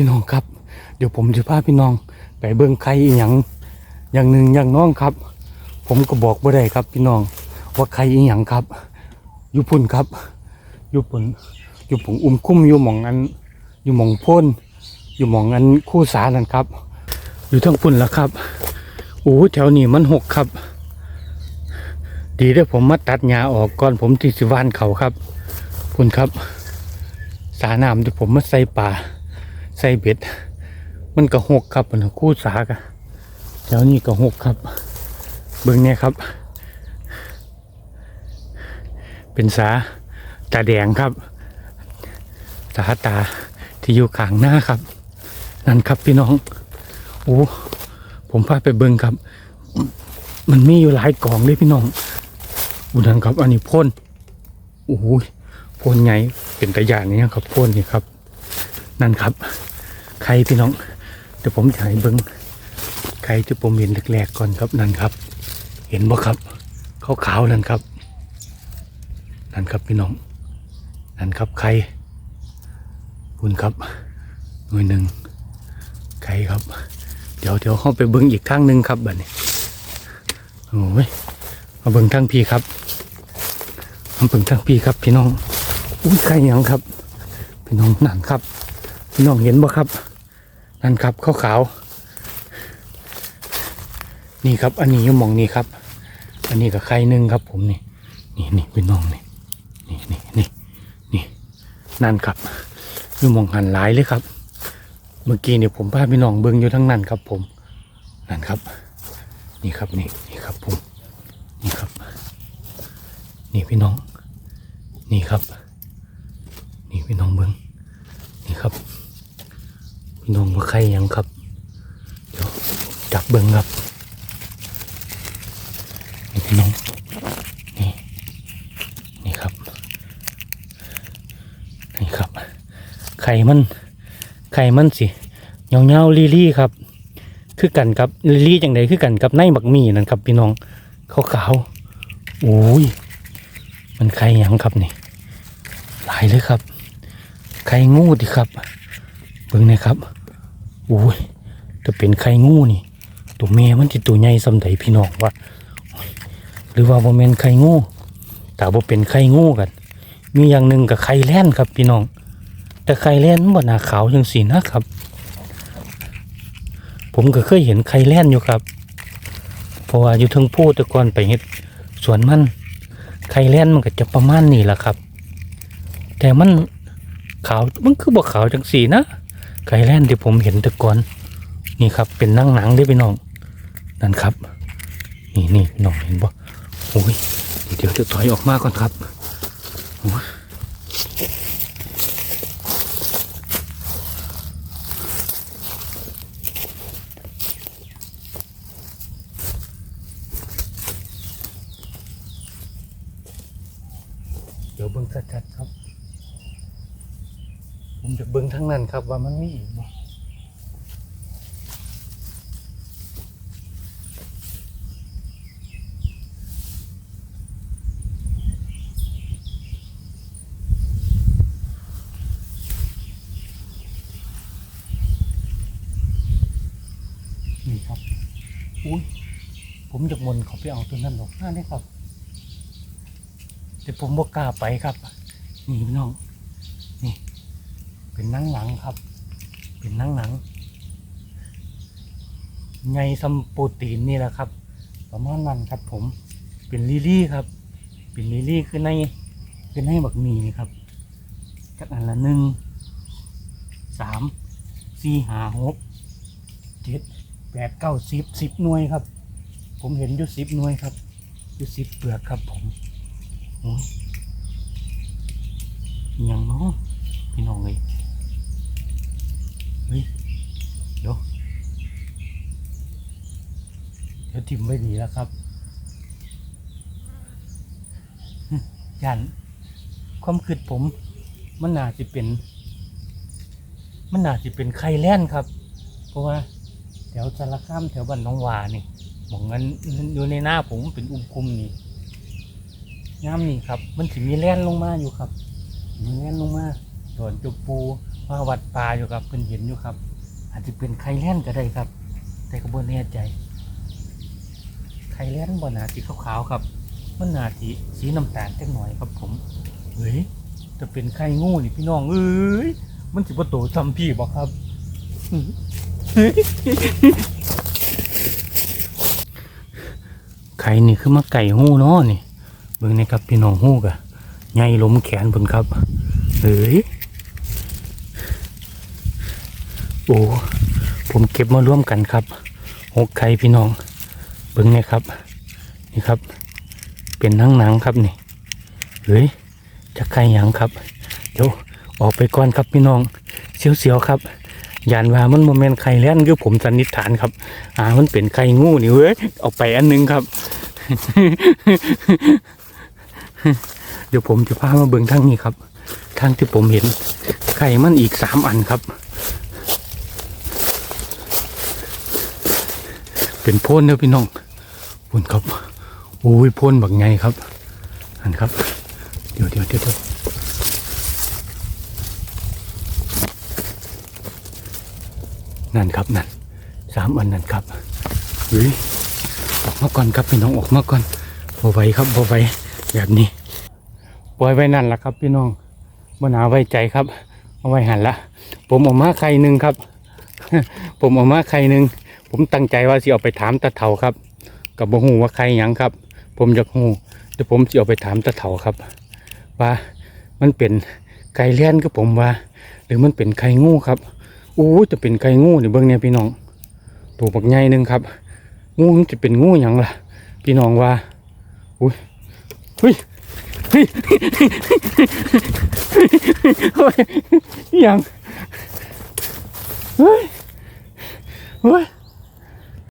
พี่น้องครับ เดี๋ยวผมจะพาพี่น้องไปเบิ่งไข่อีหยังอย่างหนึ่งอย่างน้องครับ ผมก็บอกบ่ได้ครับ พี่น้องว่าไข่อีหยังครับอยู่พุ่นครับอยู่พุ่นอยู่ผงอุ้มคุ้มอยู่หมองอันอยู่หมองพ่นอยู่หมองอันคู่สานั่นครับ อยู่ทั้งพุ่นแล้วครับโอ้แถวนี้มันหกครับ ดีได้ผมมาตัดหญ้าออกก่อนผมที่สิวานเขาครับคุณครับ สาน้ำที่ผมมาใส่ป่า ใส่เบ็ด มันก็หกครับมันคู่สากะแถวนี้ก็หกครับ เบิ่งเนี่ยครับ เป็นสาตาแดงครับ สาตาที่อยู่ข้างหน้าครับ นั่นครับพี่น้องโอ้ผมพาไปเบิ่งครับ มันมีอยู่หลายกล่องเลยพี่น้องอุนันครับ อันนี้พ่นโอ้ยพ่นไงเป็นตะยานนี่ครับพ่นนี่ครับ นั่นครับ ใครพี่น้องเดี๋ยวผมถ่ายเบิ้งใครที่ผมเห็นแรกๆก่อนครับนั่นครับ เห็นบ่ครับขาวๆนั่นครับ นั่นครับพี่น้อง นั่นครับใครคุณครับหน่วยหนึ่งใครครับ เดี๋ยวเดี๋ยวเข้าไปเบิ้งอีกข้างหนึ่งครับบัดนี้โอ้ยมาเบิ้งทางพี่ครับมาเบิ้งทางพี่ครับ พี่น้องอุ้ยใครยังครับ พี่น้องนั่นครับ พี่น้องเห็นบ่ครับ นั่นครับขาวขาวๆนี่ครับ อันนี้ยูมองนี่ครับ อันนี้ก็ไข่หนึ่งครับ ผมนี่นี่นี่พี่น้องนี่นี่นี่นี่นี่นั่นครับยูมองหันหลายเลยครับ เมื่อกี้เนี่ยผมพาพี่น้องเบิ้งอยู่ทั้งนั้นครับ ผมนั่นครับ นี่ครับนี่นี่ครับผมนี่ครับ นี่พี่น้อง นี่ครับ นี่พี่น้องเบิ้งนี่ครับ พี่น้องว่าใครยังครับ เดี๋ยวจับเบิ้งครับนี่พี่น้องนี่นี่ครับนี่ครับ ไข่มัน ไข่มันสิเงาเงาๆลีลี่ครับ คือกันครับลีลี่จังไดคือกันกับในบักมี่นั่นครับ พี่น้องขาวขาวๆโอ้ยมันไข่ยังครับนี่หลายเลยครับ ไข่งูดิครับเบิ่งนะครับ โอ้ยจะเป็นไข่งูนี่ ตัวแม่มันจะตัวใหญ่สำใดพี่น้องวะหรือว่าบ่แม่นไข่งูแต่บ่เป็นไข่งูกันมีอย่างหนึ่งกับไข่แล่นครับพี่น้อง แต่ไข่แล่นมันบ่หนาขาวจังสีนะครับ ผมก็เคยเห็นไข่แล่นอยู่ครับเพราะว่าอยู่ทั้งพูแต่ก่อนไปเฮ็ดสวนมันไข่แล่นมันก็จะประมาณนี้แหละครับ แต่มันขาวมันคือบ่ขาวจังสีนะ ไก่แล่นที่ผมเห็นแต่ก่อนนี่ครับ เป็นนั่งหนังได้ไปน้องนั่นครับ นี่นี่พี่น้องเห็นบ่โอ้ยเดี๋ยวจะถอยออกมาก่อนครับเดี๋ยวเบิ่งชัดๆครับ ผมจะเบิ่งทั้งนั้นครับว่ามันมีอีกบ่นี่ครับ อุ้ย ผมจะมนเขาไปเอาตัวนั้นหรอกน่าได้ครับ แต่ผมบ่กล้าไปครับ นี่พี่น้อง นี่ เป็นนังหนังครับ เป็นนังหนังไงซัมโปรตีนนี่แหละครับ ประมาณนั้นครับ ผม เป็นลิลี่ครับ เป็นลิลี่คือในคือในบักมีนี่ครับจักอันละหนึ่งสามสี่ห้าหกเจ็ดแปดเก้าสิบสิบหน่วยครับ ผมเห็นอยู่สิบหน่วยครับอยู่สิบเปลือกครับผมโอ้ยอิหยังเนาะพี่น้องเลย เฮ้ยเดี๋ยวเดี๋ยวทิมไว้ดีแล้วครับยันความคิดผม มันน่าจะเป็น มันน่าจะเป็นไข่แล่นครับ เพราะว่าแถวสารคามแถวบ้านหน้องวานี่มองนั้นอยู่ในหน้าผมเป็นอุ้มคุมนี่งามนี่ครับ มันถึงมีแล่นลงมาอยู่ครับมีแล่นลงมาส่วนจุปู มาวัดป่าอยู่ครับเพิ่นเห็นอยู่ครับ อาจจะเป็นไข่แล่นก็ได้ครับ แต่ก็บ่แน่ใจไข่แล่นบ่นาสีขาวๆครับมันนาสีสีน้ำตาลจังหน่อยครับผมเฮ้ยจะเป็นไข่งูนี่พี่น้องเอ้ยมันสิบ่โตซ้ำพี่บ่ครับเฮ้ยไข่นี่คือมาไก่หู้เนาะนี่เบิ่งนี่ครับพี่น้องหู้กะใหญ่ล้มแขนเพิ่นครับเฮ้ย โอ้ผมเก็บมาร่วมกันครับหกไข่พี่น้องเบิ่งเนี่ยครับ นี่ครับ เป็นหนังหนังครับนี่เฮ้ยจะไข่หยังครับ เดี๋ยวออกไปก่อนครับพี่น้องเสียวๆครับยานว่ามันโมเมนไข่แล่นคือผมสันนิษฐานครับ อ่ามันเป็นไข่งูนี่เว้ยเออกไปอันหนึงครับ เดี๋ยวผมจะพามาเบิ่งทางนี้ครับทางที่ผมเห็นไข่มันอีกสามอันครับ เป็นโพนเด้อพี่น้องโพนครับโอ้ยพ่นแบักไงครับอันครับ เดี๋ยวเดี๋ยวเดี๋ยวนั่นครับนั่นสามอันนั่นครับเฮ้ยออกมาก่อนครับพี่น้องออกมาก่อนบอไหวครับบอไหวแบบนี้ปล่อยไว้นั่นแหละครับ พี่น้องบนาไว้ใจครับ เอาไว้หันละ ผมออกมาไข่หนึ่งครับ ผมออกมาไข่หนึ่ง ผมตั้งใจว่าสิเอาไปถามตาเถาครับกับบ่ฮู้ว่าใครยังครับ ผมอยากฮู้เดี๋ยวผมจะเอาไปถามตาเถาครับ ว่ามันเป็นไก่เลี้ยนก็ผมว่า หรือมันเป็นไข่งูครับอู้จะเป็นไข่งูเนี่เบิ่งเนี่ยพี่น้องตัวบักใหญ่หนึงครับ งูมันจะเป็นงูยังล่ะ พี่น้องว่าอุ้ยเฮ้ยเฮ้ยเฮ้ยอิหยังเฮ้ยเฮ้ย